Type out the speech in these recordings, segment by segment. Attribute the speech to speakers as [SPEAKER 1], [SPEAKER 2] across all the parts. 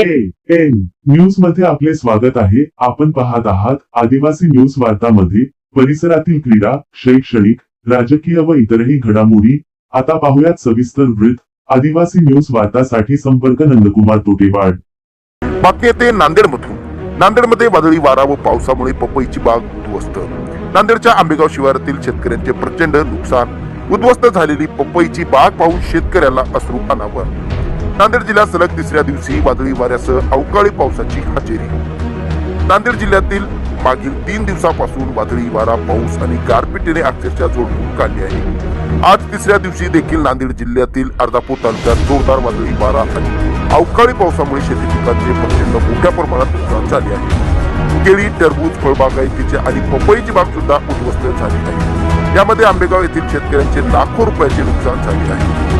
[SPEAKER 1] N न्यूजमध्ये आपले स्वागत आहे. आपण पाहत आहात आदिवासी न्यूज वार्तामध्ये. परिसरातील क्रीडा शैक्षणिक राजकीय व इतरही घडामोडी. आता पाहुयात सविस्तर वृत्त. आदिवासी न्यूज वार्तासाठी संपर्क नंदकुमार तोटेवाड.
[SPEAKER 2] बातमी येते नांदेडमधून. नांदेडमध्ये वादळी वारा व पावसामुळे पपईची बाग उद्ध्वस्त. नांदेडच्या आंबेगाव शिवारातील शेतकऱ्यांचे प्रचंड नुकसान. उद्ध्वस्त झालेली पपईची बाग पाहून शेतकऱ्याला अश्रू अनावर. नांदेड जिल्ह्यात सलग तिसऱ्या दिवशी वादळी वाऱ्यासह अवकाळी पावसाची हजेरी. नांदेड जिल्ह्यातील मागील तीन दिवसापासून वादळी वारा पाऊस आणि गारपिटीने अक्षरशः जोडून काढली आहे. आज तिसऱ्या दिवशी देखील नांदेड जिल्ह्यातील अर्धापूर तालुक्यात जोरदार वादळी वारा आणि अवकाळी पावसामुळे शेती पिकांचे प्रचंड मोठ्या प्रमाणात नुकसान झाले आहे. केळी टरबूज फळबागायतीचे आणि पपईची बाग सुद्धा उद्ध्वस्त झाली आहे. यामध्ये आंबेगाव येथील शेतकऱ्यांचे लाखो रुपयाचे नुकसान झाले आहे.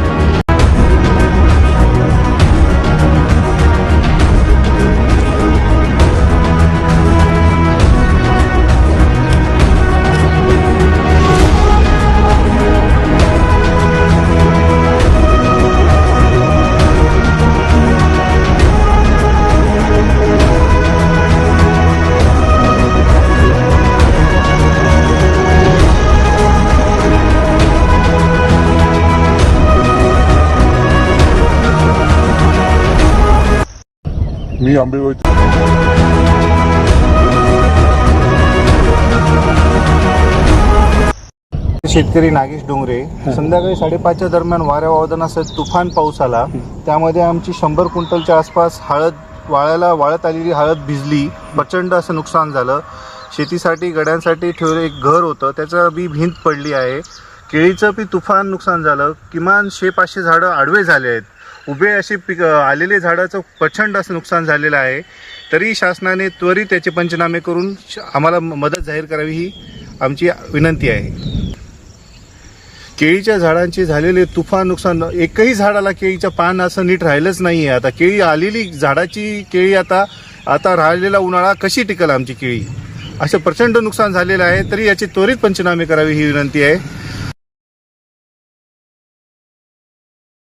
[SPEAKER 3] मी आंबेगाव
[SPEAKER 4] शेतकरी नागेश डोंगरे संध्याकाळी साडेपाचच्या दरम्यान वाऱ्या वादनासह तुफान पाऊस आला. त्यामध्ये आमची शंभर क्विंटलच्या आसपास हळद वाळ्याला वाळत आलेली हळद भिजली. प्रचंड असं नुकसान झालं. शेतीसाठी गड्यांसाठी ठेवलं एक घर होतं. त्याचं बी भिंत पडली आहे. केळीचं बी तुफान नुकसान झालं. किमान शे पाचशे झाडं आडवे झाले आहेत. उभे असे पिक आलेले झाडाचं प्रचंड असं नुकसान झालेलं आहे. तरी शासनाने त्वरित त्याचे पंचनामे करून श- आम्हाला म- मदत जाहीर करावी ही आमची विनंती आहे. केळीच्या झाडांचे झालेले तुफान नुकसान एकही झाडाला केळीचं पान असं नीट राहिलंच नाही आहे आता केळी आलेली झाडाची केळी आता आता राहिलेला उन्हाळा कशी टिकल आमची केळी? असं प्रचंड नुकसान झालेलं आहे तरी याची त्वरित पंचनामे करावे ही विनंती आहे.